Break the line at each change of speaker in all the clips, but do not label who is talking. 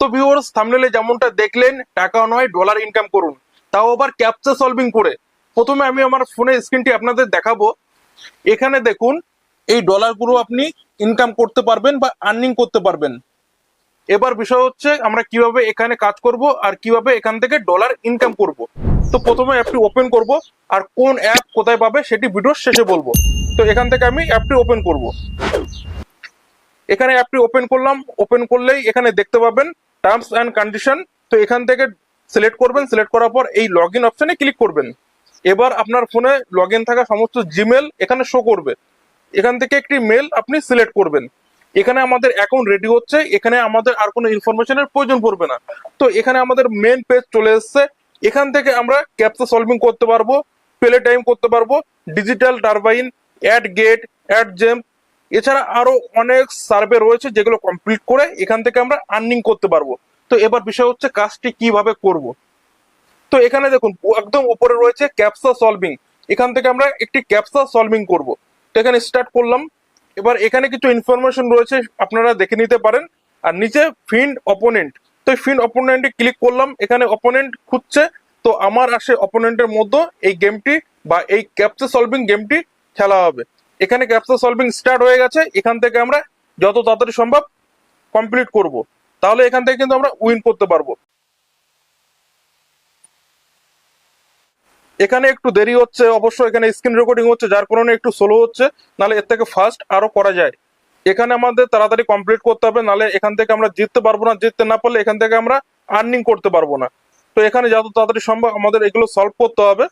তো ভিউয়ার্স থামনেলে যেমনটা দেখলেন টাকা নয় ডলার ইনকাম করুন। তাও আবার ক্যাপচা সলভিং করে। প্রথমে আমি আমার ফোনের স্ক্রিনটি আপনাদের দেখাবো। এখানে দেখুন, এই ডলারগুলো আপনি ইনকাম করতে পারবেন বা আর্নিং করতে পারবেন। এবার বিষয় হচ্ছে, আমরা কীভাবে এখানে কাজ করব আর কীভাবে এখান থেকে ডলার ইনকাম করব। তো প্রথমে অ্যাপটি ওপেন করব আর কোন অ্যাপ কোথায় পাবে সেটি ভিডিওর শেষে বলব। তো এখান থেকে আমি অ্যাপটি ওপেন করব। এখানে অ্যাপটি ওপেন করলাম। ওপেন করলেই এখানে দেখতে পাবেন টার্মস অ্যান্ড কন্ডিশন তো এখান থেকে সিলেক্ট করবেন সিলেক্ট করার পর এই লগ ইন অপশনে ক্লিক করবেন। এবার আপনার ফোনে লগ ইন থাকা সমস্ত জিমেল এখানে শো করবে। এখান থেকে একটি মেল আপনি সিলেক্ট করবেন। এখানে আমাদের অ্যাকাউন্ট রেডি হচ্ছে, এখানে আমাদের আর কোনো ইনফরমেশনের প্রয়োজন পড়বে না। তো এখানে আমাদের মেন পেজ চলে এসছে। এখান থেকে আমরা ক্যাপচা সলভিং করতে পারব প্লে টাইম করতে পারব digital turbine ad get ad gem এছাড়া আরও অনেক সার্ভে রয়েছে যেগুলো কমপ্লিট করে এখান থেকে আমরা আর্নিং করতে পারব। তো এবার বিষয় হচ্ছে কাজটি কীভাবে করব? তো এখানে দেখুন, একদম উপরে রয়েছে ক্যাপসা সলভিং এখান থেকে আমরা একটি ক্যাপসা সলভিং করব। তো এখানে স্টার্ট করলাম। এবার এখানে কিছু ইনফরমেশন রয়েছে, আপনারা দেখে নিতে পারেন। আর নিচে ফিন্ড অপোনেন্ট তো ফিন্ড অপোনেন্টে ক্লিক করলাম। এখানে অপোনেন্ট খুঁজছে। তো আমার আসে অপোনেন্টের মধ্যে এই গেমটি বা এই ক্যাপসা সলভিং গেমটি খেলা হবে। এখানে ক্যাপচা সলভিং স্টার্ট হয়ে গেছে, এখান থেকে আমরা যত তাড়াতাড়ি সম্ভব কমপ্লিট করব। তাহলে এখান থেকে কিন্তু আমরা উইন করতে পারব। এখানে একটু দেরি হচ্ছে, অবশ্য এখানে স্ক্রিন রেকর্ডিং হচ্ছে, যার কারণে একটু স্লো হচ্ছে, নাহলে এর থেকে ফাস্ট আরও করা যায়। এখানে আমাদের তাড়াতাড়ি কমপ্লিট করতে হবে, নাহলে এখান থেকে আমরা জিততে পারব না, জিততে না পারলে এখান থেকে আমরা আর্নিং করতে পারব না। তো এখানে যত তাড়াতাড়ি সম্ভব আমাদের এগুলো সলভ করতে হবে।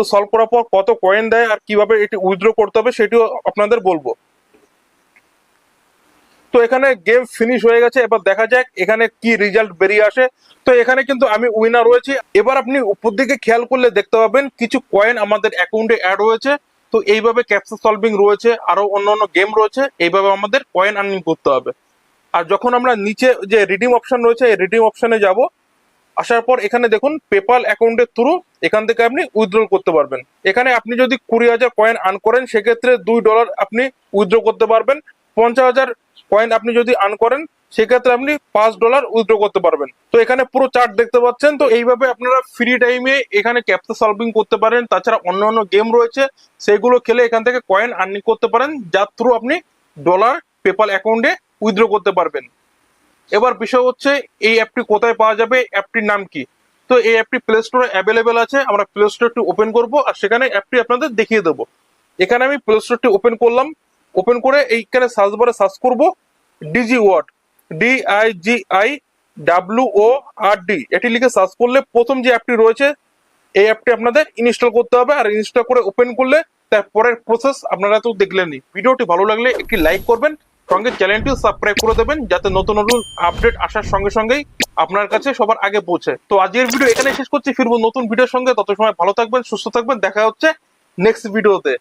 তো সলভ করার পর কত কয়েন দেয় আর কীভাবে এটি উইথড্র করতে হবে সেটিও আপনাদের বলব। তো এখানে গেম ফিনিশ হয়ে গেছে, এবার দেখা যাক এখানে কি রেজাল্ট বেরিয়ে আসে। তো এখানে কিন্তু আমি উইনার রয়েছি। এবার আপনি উপর দিকে খেয়াল করলে দেখতে পাবেন কিছু কয়েন আমাদের অ্যাকাউন্টে অ্যাড হয়েছে। তো এইভাবে ক্যাপচা সলভিং রয়েছে আরও অন্য অন্য গেম রয়েছে, এইভাবে আমাদের কয়েন আর্নিং করতে হবে। আর যখন আমরা নিচে যে রিডিম অপশন রয়েছে, এই রিডিম অপশনে যাব আসার পর এখানে দেখুন পেপাল অ্যাকাউন্টের থ্রু এখান থেকে আপনি উইথড্র করতে পারবেন। এখানে আপনি যদি কুড়ি হাজার কয়েন আর্ন করেন, সেক্ষেত্রে দুই ডলার আপনি উইথড্র করতে পারবেন। পঞ্চাশ হাজার কয়েন আপনি যদি আর্ন করেন, সেক্ষেত্রে আপনি পাঁচ ডলার উইথড্র করতে পারবেন। তো এখানে পুরো চার্ট দেখতে পাচ্ছেন। তো এইভাবে আপনারা ফ্রি টাইমে এখানে ক্যাপচা সলভিং করতে পারেন। তাছাড়া অন্য অন্য গেম রয়েছে, সেগুলো খেলে এখান থেকে কয়েন আর্নিং করতে পারেন। যার থ্রু আপনি ডলার পেপাল অ্যাকাউন্টে উইথড্র করতে পারবেন। এবার বিষয় হচ্ছে, এই অ্যাপটি কোথায় পাওয়া যাবে অ্যাপটির নাম কি? তো এই অ্যাপটি প্লে স্টোরে অ্যাভেলেবেল আছে, আমরা প্লে স্টোরটি ওপেন করব, আর সেখানে অ্যাপটি আপনাদের দেখিয়ে দেবো। এখানে আমি প্লে স্টোরটি ওপেন করলাম ওপেন করে এইখানে সার্চ বারে সার্চ করব digiword D I G I W O R D এটি লিখে সার্চ করলে প্রথম যে অ্যাপটি রয়েছে, এই অ্যাপটি আপনাদের ইনস্টল করতে হবে, আর ইনস্টল করে ওপেন করলে তার পরের প্রসেস আপনারা তো দেখলেনই। ভিডিওটি ভালো লাগলে একটি লাইক করবেন সঙ্গে চ্যানেলটিও সাবস্ক্রাইব করে দেবেন যাতে নতুন নতুন আপডেট আসার সঙ্গে সঙ্গেই আপনার কাছে সবার আগে পৌঁছে। তো আজকের ভিডিও এখানে শেষ করছি। ফিরবো নতুন ভিডিওর সঙ্গে। তত সময় ভালো থাকবেন, সুস্থ থাকবেন। দেখা হচ্ছে নেক্সট ভিডিওতে